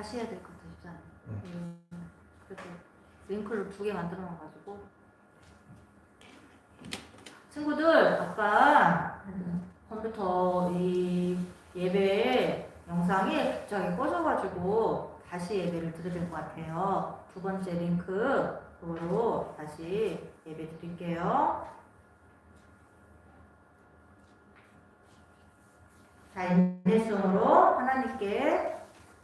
다시 해야 될 것 같아 쉽지 않아. 네. 음, 그래도 링크를 두 개 만들어 놔가지고 친구들 아까 컴퓨터 이 예배 영상이 저기 꺼져가지고 다시 예배를 드려야 될 것 같아요. 두 번째 링크 그거로 다시 예배 드릴게요. 자, 인내성으로 하나님께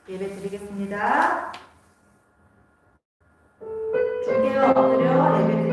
예배 드리겠습니다. 중계와 엎드려 예배 드립니다.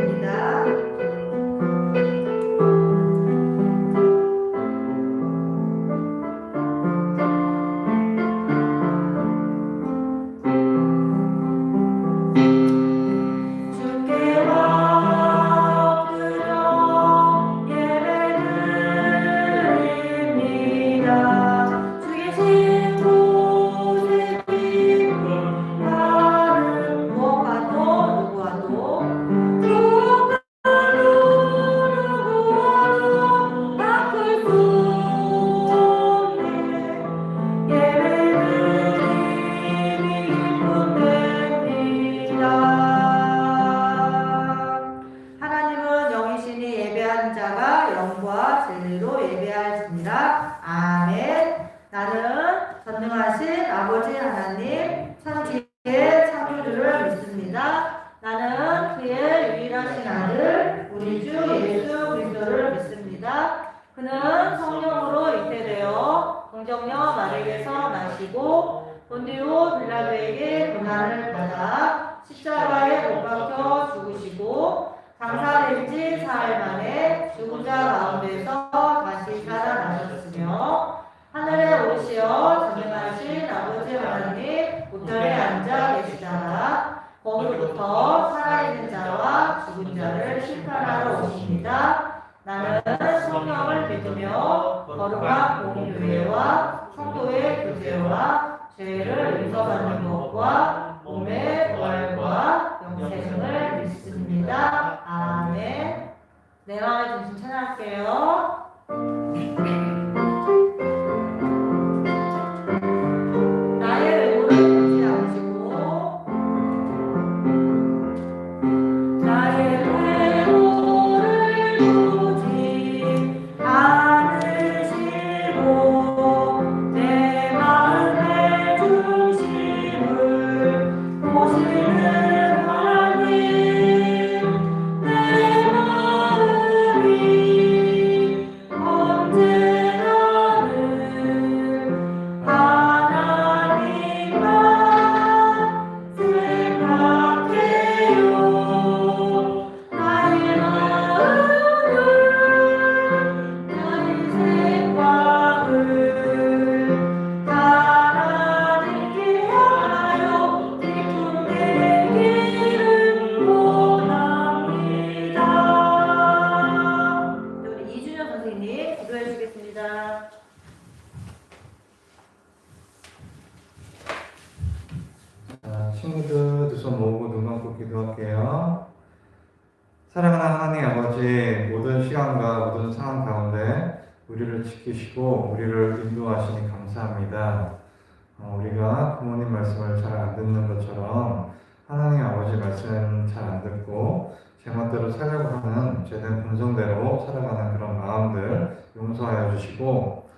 주시고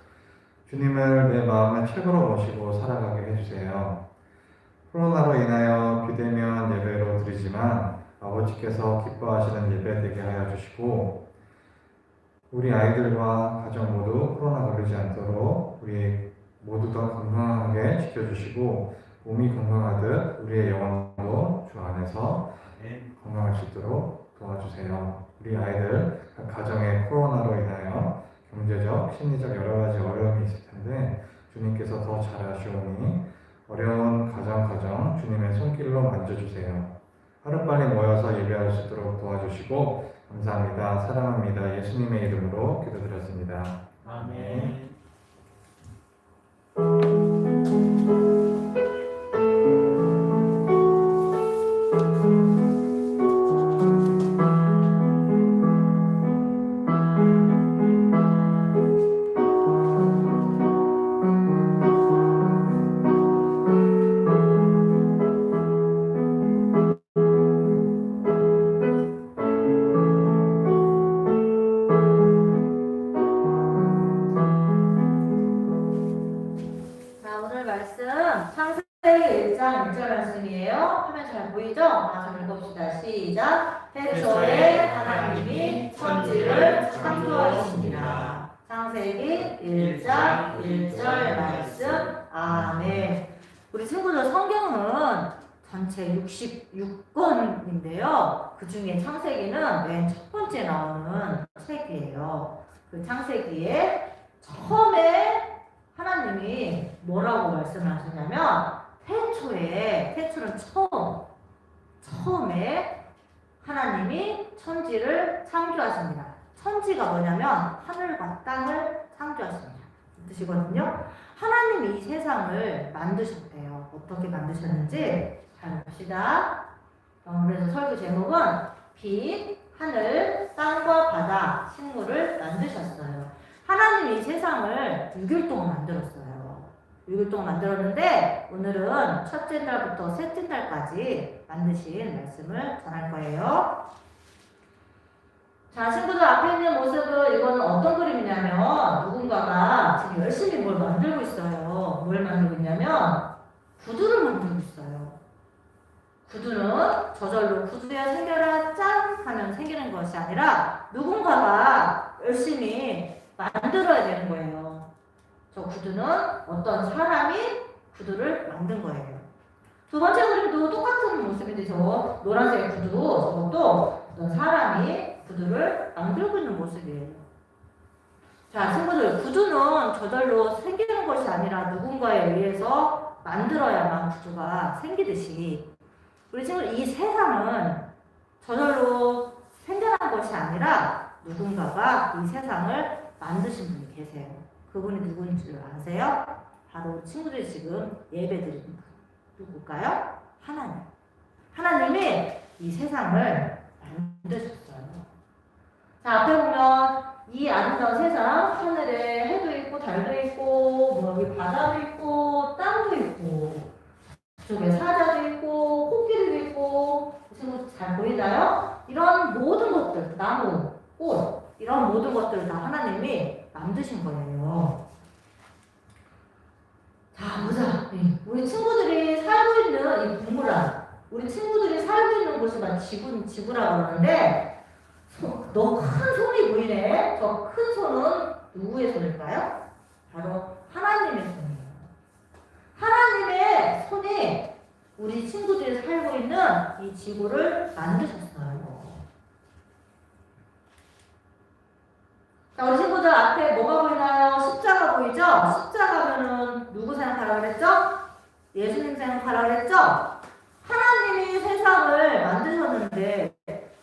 주님을 내 마음의 최고로 모시고 살아가게 해주세요. 코로나로 인하여 비대면 예배로 드리지만 아버지께서 기뻐하시는 예배 되게 하여 주시고 우리 아이들과 가정 모두 코로나 걸리지 않도록 우리 모두 다 건강하게 지켜주시고 몸이 건강하듯 우리의 영혼도 주 안에서 건강할 수 있도록 도와주세요. 우리 아이들 각 가정에 코로나로 인하여 경제적, 심리적 여러 가지 어려움이 있을 텐데 주님께서 더 잘하시오니 어려운 가정 가정 주님의 손길로 만져주세요. 하루빨리 모여서 예배할 수 있도록 도와주시고 감사합니다. 사랑합니다. 예수님의 이름으로 기도드렸습니다. 아멘. 창세기에 처음에 하나님이 뭐라고 말씀하셨냐면 태초에 태초는 처음 처음에 하나님이 천지를 창조하십니다. 천지가 뭐냐면 하늘과 땅을 창조하십니다. 이 뜻이거든요. 하나님이 이 세상을 만드셨대요. 어떻게 만드셨는지 잘 봅시다. 어, 그래서 설교 제목은 빛, 하늘, 땅과 바다, 식물을 만드셨어요. 하나님이 이 세상을 6일 동안 만들었어요. 6일 동안 만들었는데 오늘은 첫째 날부터 셋째 날까지 만드신 말씀을 전할 거예요. 자, 친구들 앞에 있는 모습은 이거는 어떤 그림이냐면 누군가가 지금 열심히 뭘 만들고 있어요. 뭘 만들고 있냐면 구두를 만들고 있어요. 구두는 저절로 구두야 생겨라 짠 하면 생기는 것이 아니라 누군가가 열심히 만들어야 되는 거예요. 저 구두는 어떤 사람이 구두를 만든 거예요. 두 번째 그림도 똑같은 모습인데 저 노란색 구두 저것도 어떤 사람이 구두를 만들고 있는 모습이에요. 자, 친구들, 구두는 저절로 생기는 것이 아니라 누군가에 의해서 만들어야만 구두가 생기듯이 우리 친구들 이 세상은 저절로 생겨난 것이 아니라 누군가가 이 세상을 만드신 분이 계세요. 그분이 누구인 줄 아세요? 바로 친구들이 지금 예배 드리는 분. 누굴까요? 하나님. 하나님이 이 세상을 만드셨어요. 자, 앞에 보면 이 아름다운 세상, 하늘에 해도 있고, 달도 있고, 뭐 여기 바다도 있고, 땅도 있고, 저쪽에 사자도 있고, 코끼리도 있고, 친구 잘 보이나요? 이런 모든 것들, 나무, 꽃, 이런 모든 것들을 다 하나님이 만드신 거예요. 자, 보자. 네. 우리 친구들이 살고 있는 이 동물원, 우리 친구들이 살고 있는 곳이 지구, 지구라고 그러는데, 너 큰 손이 보이네. 저 큰 손은 누구의 손일까요? 바로 하나님의 손이에요. 하나님의 손이 우리 친구들이 살고 있는 이 지구를 만드셨어요. 자, 우리 친구들 앞에 뭐가 보이나요? 십자가 보이죠? 십자가면은 누구 생각하라 그랬죠? 예수님 생각하라 그랬죠? 하나님이 세상을 만드셨는데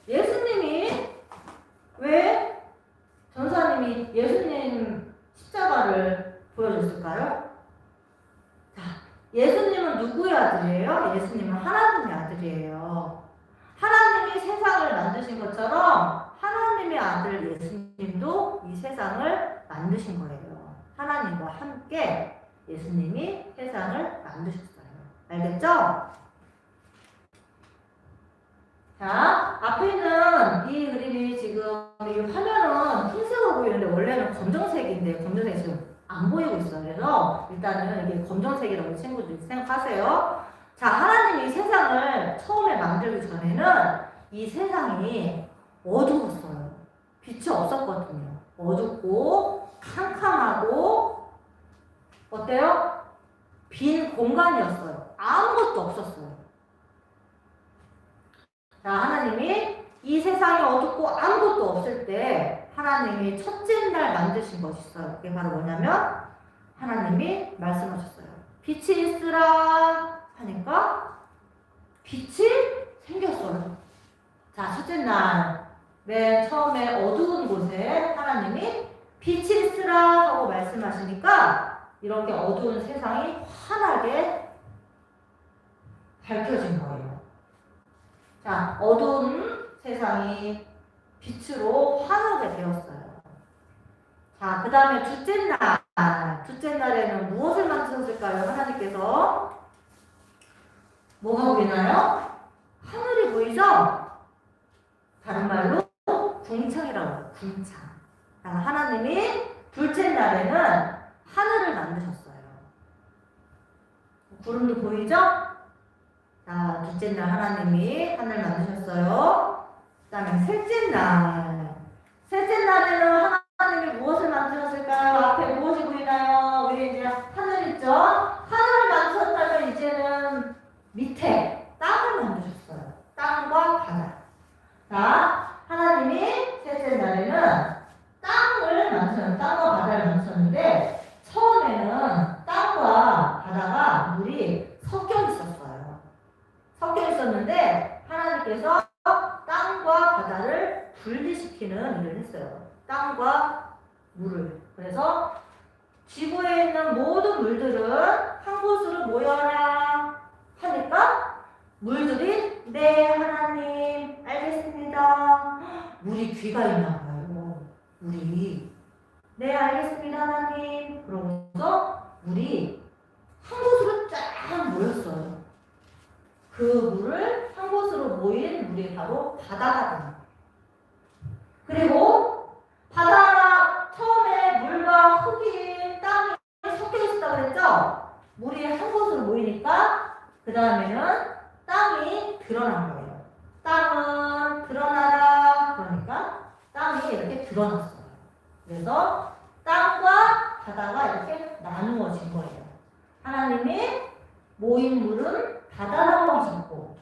예수님이 왜 전사님이 예수님 십자가를 보여줬을까요? 자, 예수님은 누구의 아들이에요? 예수님은 하나님의 아들이에요. 하나님이 세상을 만드신 것처럼 하나님의 아들 예수님 도 이 세상을 만드신 거예요. 하나님과 함께 예수님이 세상을 만드셨어요. 알겠죠? 자, 앞에 있는 이 그림이 지금 이 화면은 흰색으로 보이는데 원래는 검정색인데 검정색이 지금 안 보이고 있어요. 그래서 일단은 이게 검정색이라고 친구들이 생각하세요. 자, 하나님이 세상을 처음에 만들기 전에는 이 세상이 어두웠어요. 빛이 없었거든요. 어둡고 캄캄하고 어때요? 빈 공간이었어요. 아무것도 없었어요. 자, 하나님이 이 세상이 어둡고 아무것도 없을 때 하나님이 첫째 날 만드신 것이 있어요. 그게 바로 뭐냐면 하나님이 말씀하셨어요. 빛이 있으라 하니까 빛이 생겼어요. 자, 첫째 날, 맨 처음에 어두운 곳에 하나님이 빛이 있으라 하고 말씀하시니까 이렇게 어두운 세상이 환하게 밝혀진 거예요. 자, 어두운 세상이 빛으로 환하게 되었어요. 자, 그 다음에 둘째 날, 둘째 날에는 무엇을 만드셨을까요? 하나님께서 뭐가 보이나요? 하늘이 보이죠? 다른 말로 궁창이라고. 궁창. 자, 하나님이 둘째 날에는 하늘을 만드셨어요. 구름이 보이죠? 자, 둘째 날 하나님이 하늘 만드셨어요. 그 다음에 셋째 날. 셋째 날에는 하나님이 무엇을 만드셨을까요? 앞에 무엇이 보이나요? 우리 이제 하늘 있죠? 하늘을 만드셨다면 이제는 밑에 땅을 만드셨어요. 땅과 바다. 자, 하나님이 셋째 날에는 땅을 만드셨어요. 땅과 바다를 만드셨는데 처음에는 땅과 바다가 물이 섞여 있었어요. 섞여 있었는데 하나님께서 땅과 바다를 분리시키는 일을 했어요. 땅과 물을. 그래서 지구에 있는 모든 물들은 한 곳으로 모여라 하니까 물들이 네 하나님 알겠습니다. 물이 귀가 있나 봐요. 물이 네 알겠습니다 하나님. 그러고서 물이 한 곳으로 쫙 모였어요. 그 물을 한 곳으로 모인 물이 바로 바다가 됩니다. 그리고 바다 처음에 물과 흙이 땅이 섞여 있었다고 그랬죠? 물이 한 곳으로 모이니까 그 다음에는 땅이 드러난 거예요. 땅은 드러나라 그러니까 땅이 이렇게 드러났어요. 그래서 땅과 바다가 이렇게 나누어진 거예요. 하나님이 모인 물은 바다라고 하셨고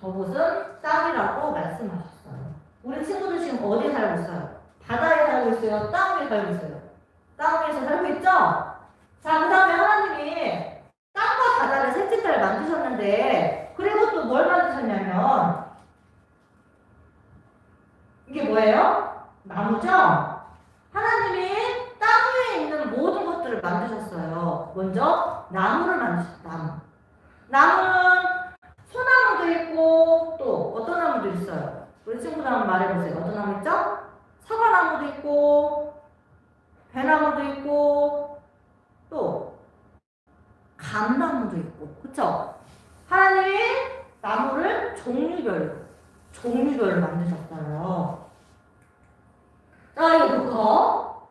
저곳은 땅이라고 말씀하셨어요. 우리 친구들 지금 어디 살고 있어요? 바다에 살고 있어요? 땅 위에 살고 있어요? 땅 위에서 살고 있죠? 자, 그 다음에 하나님이 땅과 바다를 셋째 달 만드셨는데 그리고 또 뭘 만드셨냐면 이게 뭐예요? 나무죠? 하나님이 땅 위에 있는 모든 것들을 만드셨어요. 먼저 나무를 만드셨어요. 나무. 나무는 소 나무도 있고 또 어떤 나무도 있어요. 우리 친구들 한번 말해보세요. 어떤 나무 있죠? 사과나무도 있고 배나무도 있고 또 감나무도 있고 그쵸? 하나님이 나무를 종류별로 종류별로 만드셨어요. 자 이거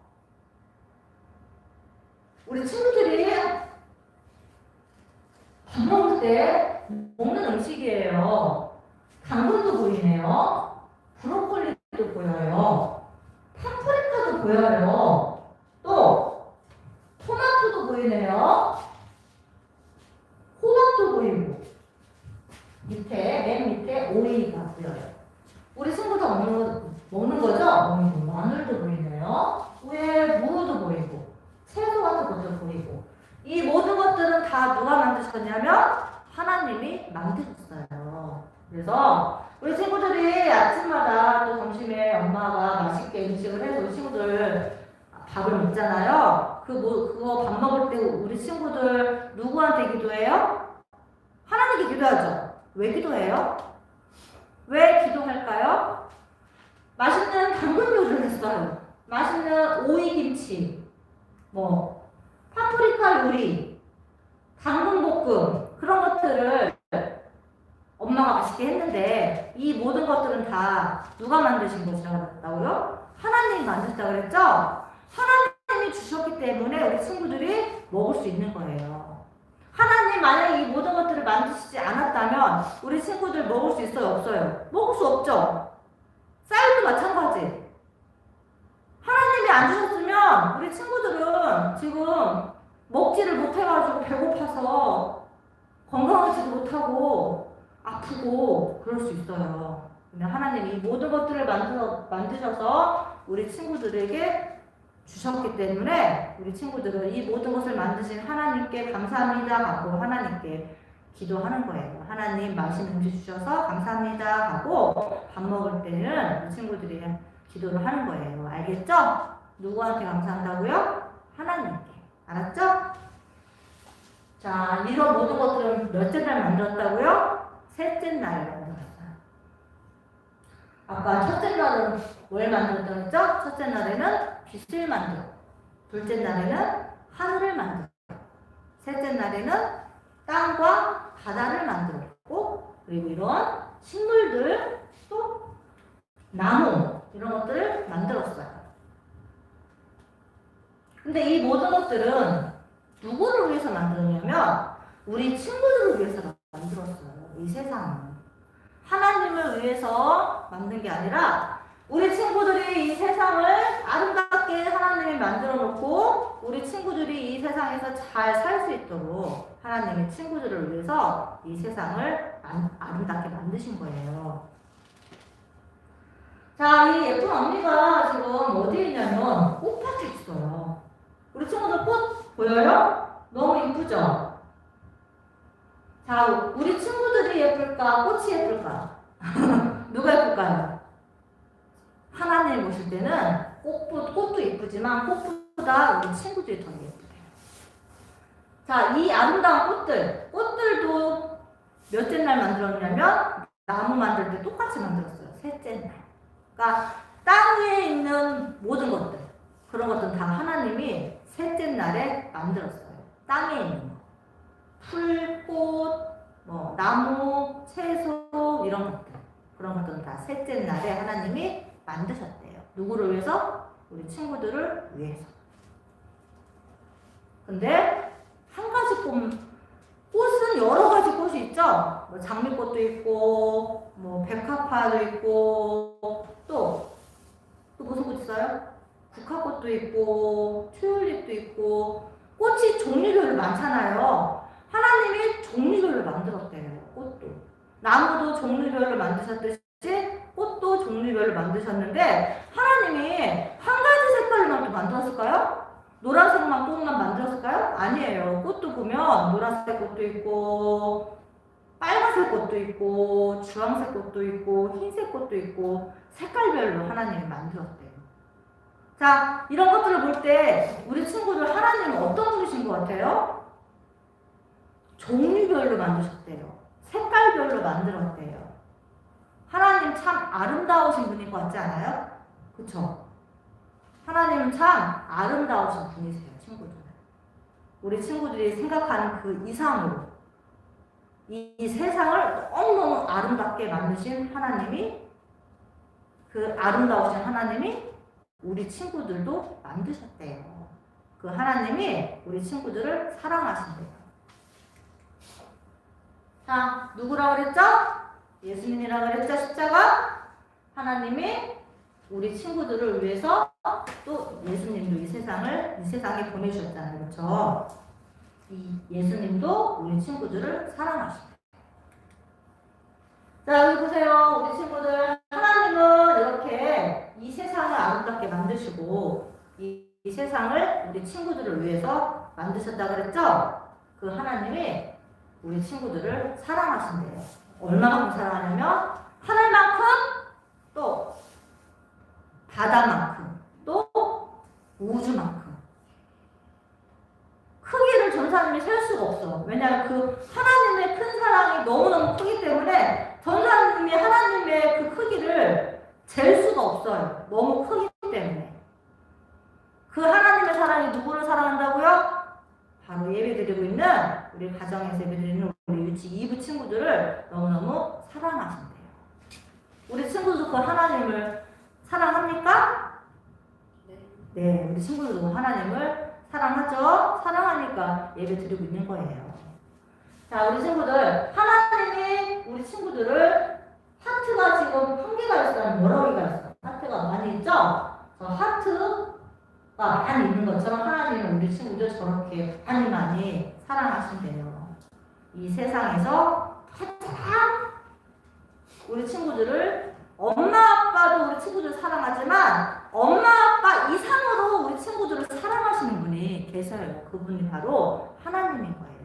우리 친구들이 밥 먹을 때 먹는 음식이에요. 당근도 보이네요. 브로콜리도 보여요. 파프리카도 보여요. 또 토마토도 보이네요. 호박도 보이고 밑에 맨 밑에 오이가 보여요. 우리 친구들 먹는 거 먹는 거죠? 먹는 거. 마늘도 보이네요. 위에 무도 보이고 채소 같은 것도 보이고 이 모든 것들은 다 누가 만드셨냐면 하나님이 만드셨어요. 그래서 우리 친구들이 아침마다 또 점심에 엄마가 맛있게 음식을 해서 우리 친구들 밥을 먹잖아요. 그 뭐, 그거 밥 먹을 때 우리 친구들 누구한테 기도해요? 하나님께 기도하죠. 왜 기도해요? 왜 기도할까요? 맛있는 당근 요리를 했어요. 맛있는 오이 김치, 뭐 파프리카 요리, 당근 볶음 그런 것들을 엄마가 맛있게 했는데 이 모든 것들은 다 누가 만드신 것이라고요? 하나님이 만드셨다고 그랬죠? 하나님 이 주셨기 때문에 우리 친구들이 먹을 수 있는 거예요. 하나님 만약에 이 모든 것들을 만드시지 않았다면 우리 친구들 먹을 수 있어요? 없어요? 먹을 수 없죠? 쌀도 마찬가지. 하나님이 안 주셨으면 우리 친구들은 지금 먹지를 못해가지고 배고파서 건강하지도 못하고 아프고 그럴 수 있어요. 근데 하나님이 이 모든 것들을 만드셔서 우리 친구들에게 주셨기 때문에 우리 친구들은 이 모든 것을 만드신 하나님께 감사합니다 하고 하나님께 기도하는 거예요. 하나님 맛있는 음식 주셔서 감사합니다 하고 밥 먹을 때는 우리 친구들이 기도를 하는 거예요. 알겠죠? 누구한테 감사한다고요? 하나님께. 알았죠? 자, 이런 모든 것들은 몇째 날 만들었다고요? 셋째 날 만들었어요. 아까 첫째 날은 뭘 만들었다고 했죠? 첫째 날에는 빛을 만들어. 둘째 날에는 하늘을 만들어. 셋째 날에는 땅과 바다를 만들었고, 그리고 이런 식물들, 또 나무, 이런 것들을 만들었어요. 근데 이 모든 것들은 누구를 위해서 만들었냐면, 우리 친구들을 위해서 만들었어요. 이 세상은. 하나님을 위해서 만든 게 아니라 우리 친구들이 이 세상을 아름답게 하나님이 만들어 놓고 우리 친구들이 이 세상에서 잘 살 수 있도록 하나님이 친구들을 위해서 이 세상을 안- 아름답게 만드신 거예요. 자, 이 예쁜 언니가 지금 어디에 있냐면 꽃밭에 있어요. 우리 친구들 꽃 보여요? 너무 이쁘죠? 자, 우리 친구들이 예쁠까? 꽃이 예쁠까? 누가 예쁠까요? 하나님 보실 때는 꽃도, 꽃도 예쁘지만 우리 친구들이 더 예쁘대요. 자, 이 아름다운 꽃들, 꽃들도 몇째 날 만들었냐면 나무 만들 때 똑같이 만들었어요. 셋째 날. 그러니까 땅 위에 있는 모든 것들, 그런 것들은 다 하나님이 셋째 날에 만들었어요. 땅에 있는 거. 풀, 꽃, 뭐 나무, 채소 이런 것들. 그런 것들은 다 셋째 날에 하나님이 만드셨대요. 누구를 위해서? 우리 친구들을 위해서. 근데 한 가지 꽃, 꽃은 여러 가지 꽃이 있죠. 뭐 장미꽃도 있고, 뭐 백합화도 있고, 또, 또 무슨 꽃 있어요? 국화꽃도 있고, 튤립도 있고, 꽃이 종류별로 많잖아요. 하나님이 종류별로 만들었대요, 꽃도. 나무도 종류별로 만드셨듯이 꽃도 종류별로 만드셨는데 하나님이 한 가지 색깔로만 또 만들었을까요? 노란색만 꽃만 만들었을까요? 아니에요. 꽃도 보면 노란색 꽃도 있고 빨간색 꽃도 있고 주황색 꽃도 있고 흰색 꽃도 있고 색깔별로 하나님이 만들었대요. 자, 이런 것들을 볼 때 우리 친구들 하나님은 어떤 분이신 것 같아요? 종류별로 만드셨대요. 색깔별로 만들었대요. 하나님 참 아름다우신 분인 것 같지 않아요? 그쵸? 하나님은 참 아름다우신 분이세요, 친구들. 우리 친구들이 생각하는 그 이상으로 이, 이 세상을 너무너무 아름답게 만드신 하나님이 그 아름다우신 하나님이 우리 친구들도 만드셨대요. 그 하나님이 우리 친구들을 사랑하신대요. 자, 누구라고 그랬죠? 예수님이라고 그랬죠? 십자가? 하나님이 우리 친구들을 위해서 또 예수님도 이 세상을, 이 세상에 보내주셨잖아요. 그렇죠? 이 예수님도 우리 친구들을 사랑하십니다. 자, 여기 보세요. 우리 친구들. 하나님은 이렇게 이 세상을 아름답게 만드시고, 이, 이 세상을 우리 친구들을 위해서 만드셨다 그랬죠? 그 하나님이 우리 친구들을 사랑하신대요. 얼마만큼 사랑하냐면, 하늘만큼, 또, 바다만큼, 또, 우주만큼. 크기를 전사님이 셀 수가 없어. 왜냐하면 그 하나님의 큰 사랑이 너무너무 크기 때문에 전사님이 하나님의 그 크기를 잴 수가 없어요. 너무 크기 때문에. 그 하나님의 사랑이 누구를 사랑한다고요? 바로 예배드리고 있는 우리 가정에서 예배드리는 우리 유치 2부 친구들을 너무너무 사랑하신대요. 우리 친구도 그 하나님을 사랑합니까? 친구들도 하나님을 사랑하죠? 사랑하니까 예배 드리고 있는 거예요. 자, 우리 친구들, 하나님이 우리 친구들을 하트가 지금 한 개가 있어요? 여러 개가 있어요? 하트가 많이 있죠? 저 하트가 많이 있는 것처럼 하나님은 우리 친구들 저렇게 많이 많이 사랑하신대요. 이 세상에서 가장 우리 친구들을 엄마 아빠도 우리 친구들 사랑하지만 엄마 아빠 이 상으로 우리 친구들을 사랑하시는 분이 계셔요. 그분이 바로 하나님인 거예요.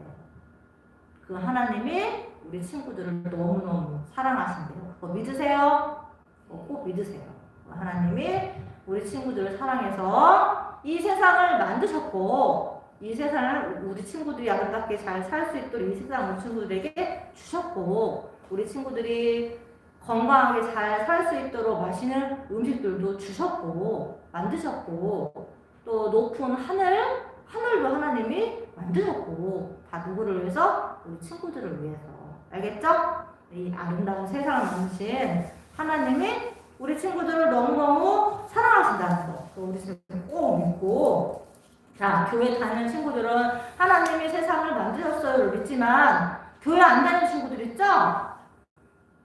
그 하나님이 우리 친구들을 너무너무 사랑하신대요. 그거 믿으세요? 그거 꼭 믿으세요. 그 하나님이 우리 친구들을 사랑해서 이 세상을 만드셨고 이 세상을 우리 친구들이 아름답게 잘 살 수 있도록 이 세상 우리 친구들에게 주셨고 우리 친구들이 건강하게 잘 살 수 있도록 맛있는 음식들도 주셨고 만드셨고 또 높은 하늘 하늘도 하나님이 만드셨고 다 누구를 위해서 우리 친구들을 위해서 알겠죠? 이 아름다운 세상을 만드신 하나님이 우리 친구들을 너무너무 사랑하신다는 거 우리 친구들 꼭 믿고 자 교회 다니는 친구들은 하나님이 세상을 만드셨어요 믿지만 교회 안 다니는 친구들 있죠?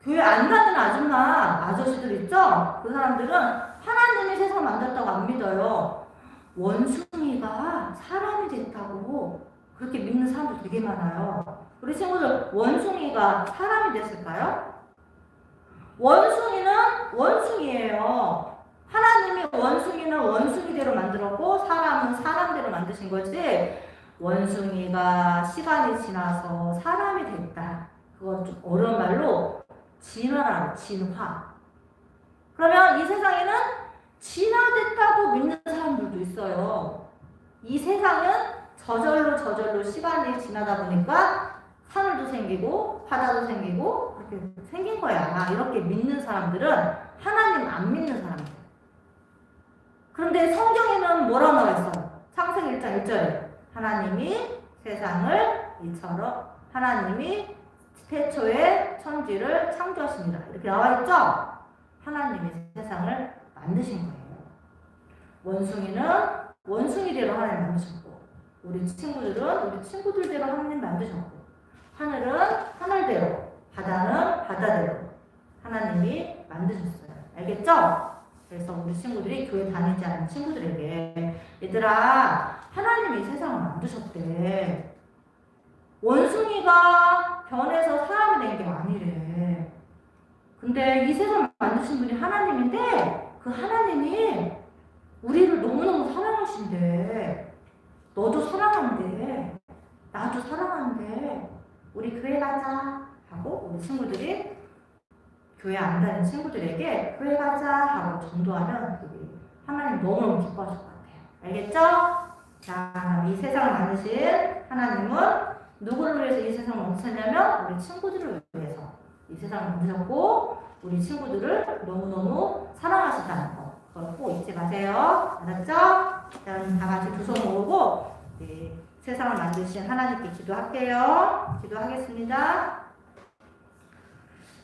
교회 안 가는 아줌마, 아저씨들 있죠? 그 사람들은 하나님이 세상을 만들었다고 안 믿어요. 원숭이가 사람이 됐다고 그렇게 믿는 사람들 되게 많아요. 우리 친구들, 원숭이가 사람이 됐을까요? 원숭이는 원숭이에요. 하나님이 원숭이는 원숭이대로 만들었고 사람은 사람대로 만드신 거지. 원숭이가 시간이 지나서 사람이 됐다. 그건 좀 어려운 말로 진화라고 진화. 그러면 이 세상에는 진화됐다고 믿는 사람들도 있어요. 이 세상은 저절로 저절로 시간이 지나다 보니까 하늘도 생기고 바다도 생기고 그렇게 생긴 거야. 이렇게 믿는 사람들은 하나님 안 믿는 사람들. 그런데 성경에는 뭐라고 나와 있어요? 창세기 1장 1절에 하나님이 세상을 이처럼 하나님이 태초에 천지를 창조하십니다. 이렇게 나와 있죠? 하나님이 세상을 만드신 거예요. 원숭이는 원숭이대로 하나님 만드셨고, 우리 친구들은 우리 친구들대로 하나님 만드셨고, 하늘은 하늘대로, 바다는 바다대로 하나님이 만드셨어요. 알겠죠? 그래서 우리 친구들이 교회 다니지 않는 친구들에게 얘들아 하나님이 세상을 만드셨대. 원숭이가 변해서 사람이 된 게 아니래. 근데 이 세상을 만드신 분이 하나님인데 그 하나님이 우리를 너무너무 사랑하신대. 너도 사랑한대. 나도 사랑한대. 우리 교회 가자 하고 우리 친구들이 교회 안 다니는 친구들에게 교회 가자 하고 전도하면 하나님 너무너무 기뻐하실 것 같아요. 알겠죠? 자, 이 세상을 만드신 하나님은 누구를 위해서 이 세상을 만드셨냐면 우리 친구들을 위해서 이 세상을 만드셨고 우리 친구들을 너무너무 사랑하신다는 거. 그걸 꼭 잊지 마세요. 알았죠? 자, 그럼 다 같이 두 손 모으고 네, 세상을 만드신 하나님께 기도할게요. 기도하겠습니다.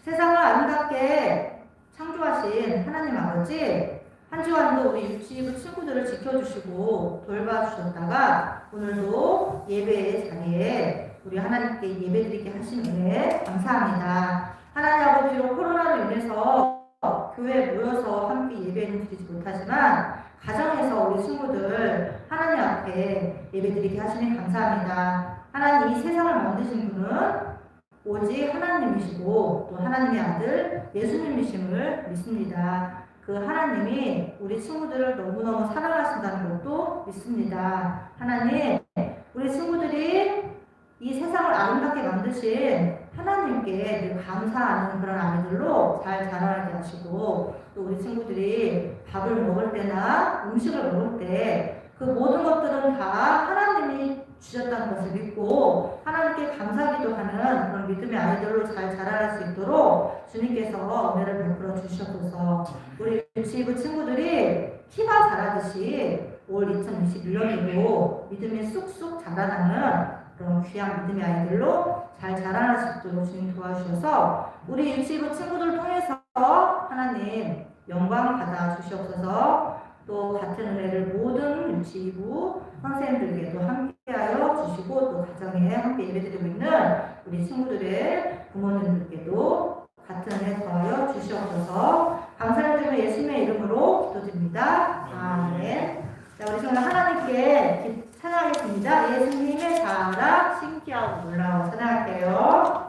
세상을 아름답게 창조하신 하나님 아버지 한 주간도 우리 유치부 친구들을 지켜주시고 돌봐주셨다가 오늘도 예배의 자리에 우리 하나님께 예배 드리게 하신 은혜 감사합니다. 하나님 아버지 비록 코로나로 인해서 교회에 모여서 함께 예배는 드리지 못하지만 가정에서 우리 친구들 하나님 앞에 예배 드리게 하시니 감사합니다. 하나님 이 세상을 만드신 분은 오직 하나님이시고 또 하나님의 아들 예수님이심을 믿습니다. 그 하나님이 우리 친구들을 너무너무 사랑하신다는 것도 믿습니다. 하나님, 우리 친구들이 이 세상을 아름답게 만드신 하나님께 늘 감사하는 그런 아이들로 잘 자라나게 하시고 또 우리 친구들이 밥을 먹을 때나 음식을 먹을 때 그 모든 것들은 다 하나님이 주셨다는 것을 믿고 하나님께 감사기도 하는 그런 믿음의 아이들로 잘 자라날 수 있도록 주님께서 은혜를 베풀어 주시옵소서. 우리 유치부 친구들이 키가 자라듯이 올 2021년에도 믿음이 쑥쑥 자라나는 그런 귀한 믿음의 아이들로 잘 자라날 수 있도록 주님 도와주셔서 우리 유치부 친구들 통해서 하나님 영광 받아 주시옵소서. 또 같은 은혜를 모든 유치부 선생님들께도 함께 하여 주시고 또 가정에 함께 예배드리고 있는 우리 친구들의 부모님들께도 같은 은혜 더하여 주시옵소서 감사드리며 예수님의 이름으로 기도드립니다. 아멘. 자, 우리 친구들 하나님께 기- 찬양하겠습니다. 예수님의 사랑 신기하고 놀라워 찬양할게요.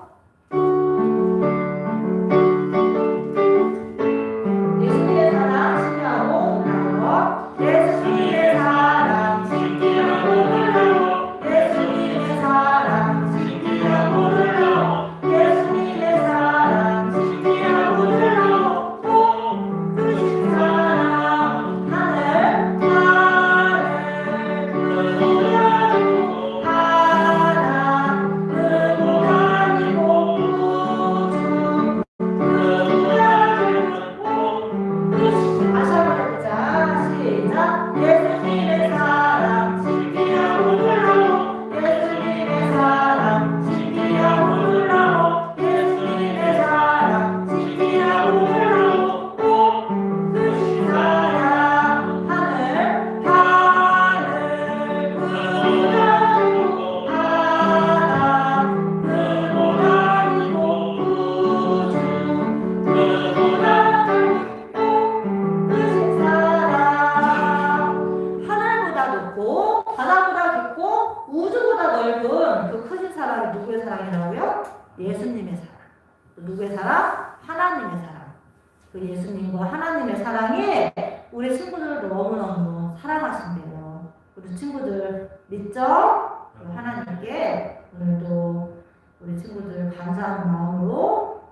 예수님과 하나님의 사랑이 우리 친구들을 너무너무 사랑하신대요. 우리 친구들 믿죠? 그 하나님께 오늘도 우리 친구들 감사하는 마음으로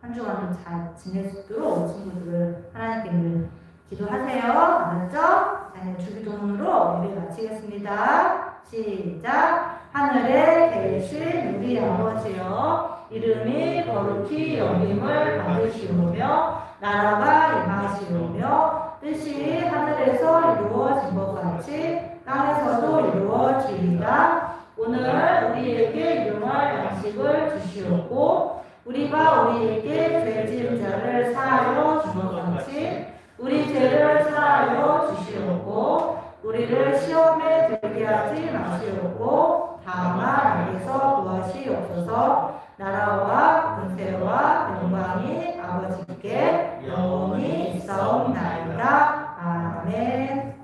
한 주간도 잘 지낼 수 있도록 친구들을 하나님께 늘 기도하세요. 알았죠? 자, 주기도문으로 예배 마치겠습니다. 시작. 하늘에 계신 우리 아버지여 이름이 거룩히 여김을 받으시오며 나라가 임하시오며 뜻이 하늘에서 이루어진 것 같이 땅에서도 이루어지이다. 오늘 우리에게 용할 양식을 주시옵고 우리가 우리에게 죄 지은 자를 사하여 준것 같이 우리 죄를 사하여 주시옵고 우리를 시험에 들게 하지 마시옵고 다만 악에서 구하시옵소서 나라와 권세와 영광이 아버지께 영원히 있사옵나이다 아멘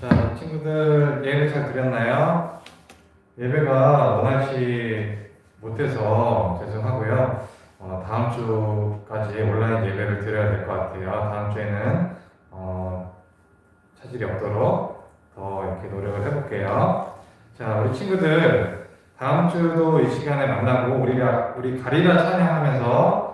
자, 친구들 예배 잘 드렸나요? 예배가 원활치 못해서 죄송하고요. 어, 다음 주까지 온라인 예배를 드려야 될 것 같아요. 다음 주에는 어, 차질이 없도록 더 이렇게 노력을 해볼게요. 자, 우리 친구들 다음 주도 이 시간에 만나고 우리가 우리 가리라 찬양하면서.